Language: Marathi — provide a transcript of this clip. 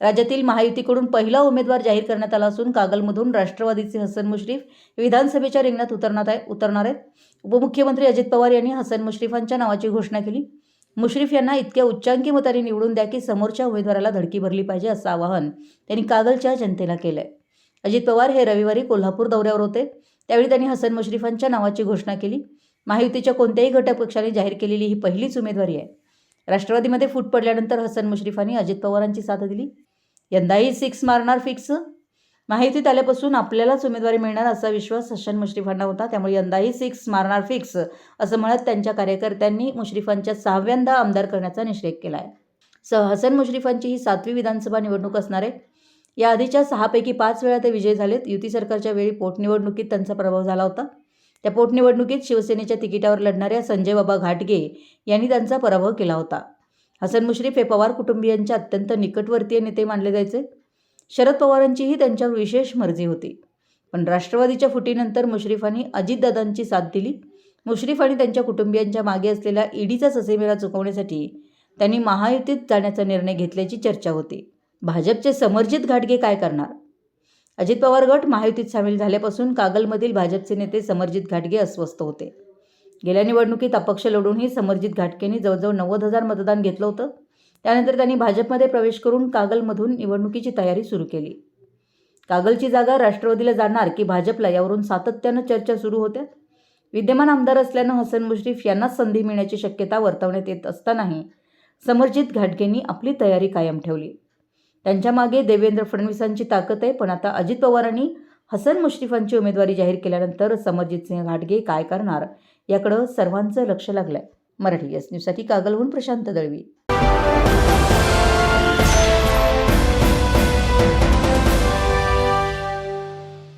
राज्यातील महायुतीकडून पहिला उमेदवार जाहीर करण्यात आला असून कागलमधून राष्ट्रवादीचे हसन मुश्रीफ विधानसभेच्या रिंगणात उतरणार आहे उतरणार आहेत. उपमुख्यमंत्री अजित पवार यांनी हसन मुश्रीफांच्या नावाची घोषणा केली. मुश्रीफ यांना इतक्या उच्चांकी मताने निवडून द्या की समोरच्या उमेदवाराला धडकी भरली पाहिजे असं आवाहन त्यांनी कागलच्या जनतेला केलं आहे अजित पवार हे रविवारी कोल्हापूर दौऱ्यावर होते. त्यावेळी त्यांनी हसन मुश्रीफांच्या नावाची घोषणा केली. महायुतीच्या कोणत्याही घटक पक्षाने जाहीर केलेली ही पहिलीच उमेदवारी आहे. राष्ट्रवादीमध्ये फूट पडल्यानंतर हसन मुश्रीफांनी अजित पवारांची साथ दिली. यंदाही सिक्स मारणार फिक्स माहितीत आल्यापासून आपल्यालाच उमेदवारी मिळणार असा विश्वास हसन मुश्रीफांना होता. त्यामुळे यंदाही सिक्स मारणार फिक्स असं म्हणत त्यांच्या कार्यकर्त्यांनी मुश्रीफांच्या सहाव्यांदा आमदार करण्याचा निश्चय केला आहे स हसन मुश्रीफांची ही सातवी विधानसभा निवडणूक असणार आहे. या आधीच्या सहापैकी पाच वेळा ते विजयी झालेत. युती सरकारच्या वेळी पोटनिवडणुकीत त्यांचा प्रभाव झाला होता. त्या पोटनिवडणुकीत शिवसेनेच्या तिकिटावर लढणाऱ्या संजय बाबा घाटगे यांनी त्यांचा पराभव केला होता. हसन मुश्रीफ हे पवार कुटुंबियांचे अत्यंत निकटवर्तीय नेते मानले जायचे. शरद पवारांचीही त्यांच्यावर विशेष मर्जी होती. पण राष्ट्रवादीच्या फुटीनंतर मुश्रीफांनी अजितदादांची साथ दिली. मुश्रीफ आणि त्यांच्या कुटुंबियांच्या मागे असलेला ईडीचा ससेमेरा चुकवण्यासाठी त्यांनी महायुतीत जाण्याचा निर्णय घेतल्याची चर्चा होती. भाजपचे समर्जित घाटगे काय करणार? अजित पवार गट महायुतीत सामील झाल्यापासून कागलमधील भाजपचे नेते समर्जित घाटगे अस्वस्थ होते. गेल्या निवडणुकीत अपक्ष लढूनही समर्जित घाटकेंनी जवळजवळ नव्वद हजार मतदान घेतलं होतं. त्यानंतर त्यांनी भाजपमध्ये प्रवेश करून कागलमधून निवडणुकीची तयारी सुरू केली. कागलची जागा राष्ट्रवादीला जाणार की भाजपला यावरून सातत्यानं चर्चा सुरू होत्या. विद्यमान आमदार असल्यानं हसन मुश्रीफ यांनाच संधी मिळण्याची शक्यता वर्तवण्यात येत असतानाही समर्जित घाटगेंनी आपली तयारी कायम ठेवली. त्यांच्या मागे देवेंद्र फडणवीसांची ताकद आहे पण आता अजित पवारांनी हसन मुश्रीफांची उमेदवारी जाहीर केल्यानंतर समरजित सिंह घाटगे काय करणार? याकडं सर्वांचं लक्ष लागलंय. मराठी एस न्यूजसाठी कागलहून प्रशांत दळवी.